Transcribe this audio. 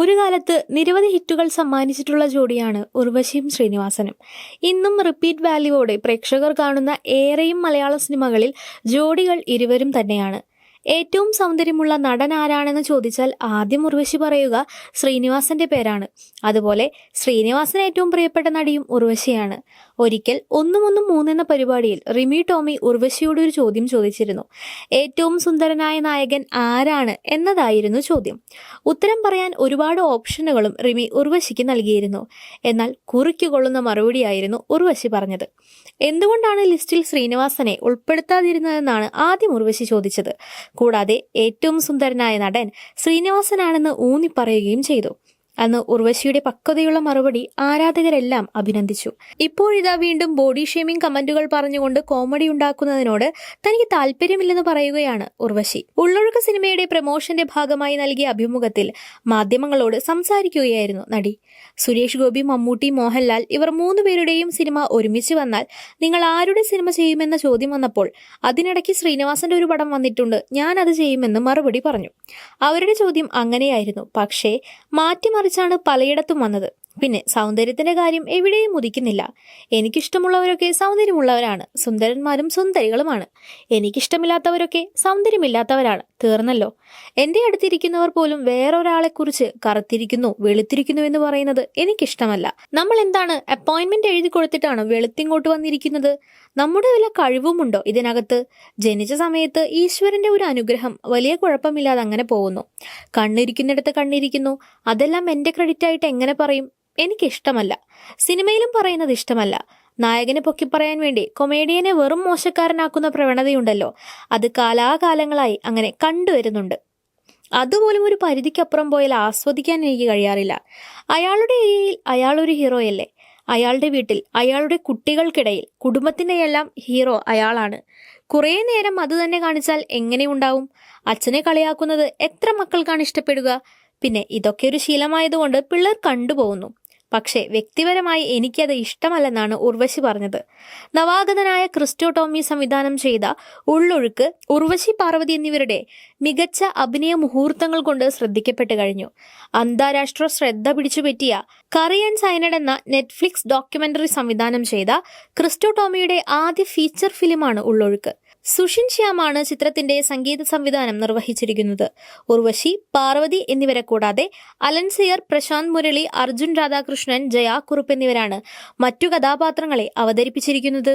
ഒരു കാലത്ത് നിരവധി ഹിറ്റുകൾ സമ്മാനിച്ചിട്ടുള്ള ജോഡിയാണ് ഉർവശിയും ശ്രീനിവാസനും. ഇന്നും റിപ്പീറ്റ് വാല്യുവോടെ പ്രേക്ഷകർ കാണുന്ന ഏറെയും മലയാള സിനിമകളിൽ ജോഡികൾ ഇരുവരും തന്നെയാണ്. ഏറ്റവും സൗന്ദര്യമുള്ള നടൻ ആരാണെന്ന് ചോദിച്ചാൽ ആദ്യം ഉർവശി പറയുക ശ്രീനിവാസന്റെ പേരാണ്. അതുപോലെ ശ്രീനിവാസന് ഏറ്റവും പ്രിയപ്പെട്ട നടിയും ഉർവശിയാണ്. ഒരിക്കൽ ഒന്നും ഒന്നും മൂന്നെന്ന പരിപാടിയിൽ റിമി ടോമി ഉർവശിയോട് ഒരു ചോദ്യം ചോദിച്ചിരുന്നു. ഏറ്റവും സുന്ദരനായ നായകൻ ആരാണ് എന്നതായിരുന്നു ചോദ്യം. ഉത്തരം പറയാൻ ഒരുപാട് ഓപ്ഷനുകളും റിമി ഉർവശിക്ക് നൽകിയിരുന്നു. എന്നാൽ കുറിക്കുകൊള്ളുന്ന മറുപടിയായിരുന്നു ഉർവശി പറഞ്ഞത്. എന്തുകൊണ്ടാണ് ലിസ്റ്റിൽ ശ്രീനിവാസനെ ഉൾപ്പെടുത്താതിരുന്നതെന്നാണ് ആദ്യം ഉർവശി ചോദിച്ചത്. കൂടാതെ ഏറ്റവും സുന്ദരനായ നടൻ ശ്രീനിവാസനാണെന്ന് ഊന്നി പറയുകയും ചെയ്തു. അന്ന് ഉർവശിയുടെ പക്വതയുള്ള മറുപടി ആരാധകരെല്ലാം അഭിനന്ദിച്ചു. ഇപ്പോഴിതാ വീണ്ടും ബോഡി ഷേമിംഗ് കമന്റുകൾ പറഞ്ഞുകൊണ്ട് കോമഡി ഉണ്ടാക്കുന്നതിനോട് തനിക്ക് താല്പര്യമില്ലെന്ന് പറയുകയാണ് ഉർവശി. ഉള്ളൊഴുക്ക് സിനിമയുടെ പ്രമോഷന്റെ ഭാഗമായി നൽകിയ അഭിമുഖത്തിൽ മാധ്യമങ്ങളോട് സംസാരിക്കുകയായിരുന്നു നടി. സുരേഷ് ഗോപി മമ്മൂട്ടി മോഹൻലാൽ ഇവർ മൂന്നുപേരുടെയും സിനിമ ഒരുമിച്ച് വന്നാൽ നിങ്ങൾ ആരുടെ സിനിമ ചെയ്യുമെന്ന ചോദ്യം വന്നപ്പോൾ അതിനിടയ്ക്ക് ശ്രീനിവാസന്റെ ഒരു പടം വന്നിട്ടുണ്ട് ഞാൻ അത് ചെയ്യുമെന്ന് മറുപടി പറഞ്ഞു. അവരുടെ ചോദ്യം അങ്ങനെയായിരുന്നു പക്ഷേ മാറ്റിമറിച്ചാണ് പലയിടത്തും വന്നത് പിന്നെ സൗന്ദര്യത്തിന്റെ കാര്യം എവിടെയും ഉദിക്കുന്നില്ല. എനിക്കിഷ്ടമുള്ളവരൊക്കെ സൗന്ദര്യമുള്ളവരാണ്. സുന്ദരന്മാരും സുന്ദരികളുമാണ്. എനിക്കിഷ്ടമില്ലാത്തവരൊക്കെ സൗന്ദര്യമില്ലാത്തവരാണ്. തീർന്നല്ലോ. എന്റെ അടുത്തിരിക്കുന്നവർ പോലും വേറൊരാളെക്കുറിച്ച് കറുത്തിരിക്കുന്നു വെളുത്തിരിക്കുന്നു എന്ന് പറയുന്നത് എനിക്കിഷ്ടമല്ല. നമ്മൾ എന്താണ് അപ്പോയിന്റ്മെന്റ് എഴുതി കൊടുത്തിട്ടാണ് വെളുത്തിങ്ങോട്ട് വന്നിരിക്കുന്നത്? നമ്മുടെ വല്ല കഴിവുമുണ്ടോ ഇതിനകത്ത്? ജനിച്ച സമയത്ത് ഈശ്വരന്റെ ഒരു അനുഗ്രഹം വലിയ കുഴപ്പമില്ലാതെ അങ്ങനെ പോകുന്നു. കണ്ണിരിക്കുന്നിടത്ത് കണ്ണിരിക്കുന്നു. അതെല്ലാം എന്റെ ക്രെഡിറ്റ് ആയിട്ട് എങ്ങനെ പറയും? എനിക്കിഷ്ടമല്ല. സിനിമയിലും പറയുന്നത് ഇഷ്ടമല്ല. നായകനെ പൊക്കി പറയാൻ വേണ്ടി കൊമേഡിയനെ വെറും മോശക്കാരനാക്കുന്ന പ്രവണതയുണ്ടല്ലോ. അത് കാലാകാലങ്ങളായി അങ്ങനെ കണ്ടുവരുന്നുണ്ട്. അതുപോലും ഒരു പരിധിക്കപ്പുറം പോയാൽ ആസ്വദിക്കാൻ എനിക്ക് കഴിയാറില്ല. അയാളുടെ ഏരിയയിൽ അയാളൊരു ഹീറോയല്ലേ? അയാളുടെ വീട്ടിൽ അയാളുടെ കുട്ടികൾക്കിടയിൽ കുടുംബത്തിന്റെയെല്ലാം ഹീറോ അയാളാണ്. കുറേ നേരം അത് തന്നെ കാണിച്ചാൽ എങ്ങനെയുണ്ടാവും അച്ഛനെ കളിയാക്കുന്നത് എത്ര മക്കൾക്കാണ് ഇഷ്ടപ്പെടുക? പിന്നെ ഇതൊക്കെ ഒരു ശീലമായതുകൊണ്ട് പിള്ളേർ കണ്ടുപോകുന്നു. പക്ഷേ വ്യക്തിപരമായി എനിക്കത് ഇഷ്ടമല്ലെന്നാണ് ഉർവശി പറഞ്ഞത്. നവാഗതനായ ക്രിസ്റ്റോടോമി സംവിധാനം ചെയ്ത ഉള്ളൊഴുക്ക് ഉർവശി പാർവതി എന്നിവരുടെ മികച്ച അഭിനയ മുഹൂർത്തങ്ങൾ കൊണ്ട് ശ്രദ്ധിക്കപ്പെട്ടു കഴിഞ്ഞു. അന്താരാഷ്ട്ര ശ്രദ്ധ പിടിച്ചുപറ്റിയ കറിയൻ സൈനഡ് എന്ന നെറ്റ്ഫ്ലിക്സ് ഡോക്യുമെന്ററി സംവിധാനം ചെയ്ത ക്രിസ്റ്റോടോമിയുടെ ആദ്യ ഫീച്ചർ ഫിലിമാണ് ഉള്ളൊഴുക്ക്. സുഷിൻ ശ്യാമാണ് ചിത്രത്തിന്റെ സംഗീത സംവിധാനം നിർവഹിച്ചിരിക്കുന്നത്. ഉർവശി പാർവതി എന്നിവരെ കൂടാതെ അലൻസിയർ പ്രശാന്ത് മുരളി അർജുൻ രാധാകൃഷ്ണൻ ജയ കുറുപ്പ് എന്നിവരാണ് മറ്റു കഥാപാത്രങ്ങളെ അവതരിപ്പിച്ചിരിക്കുന്നത്.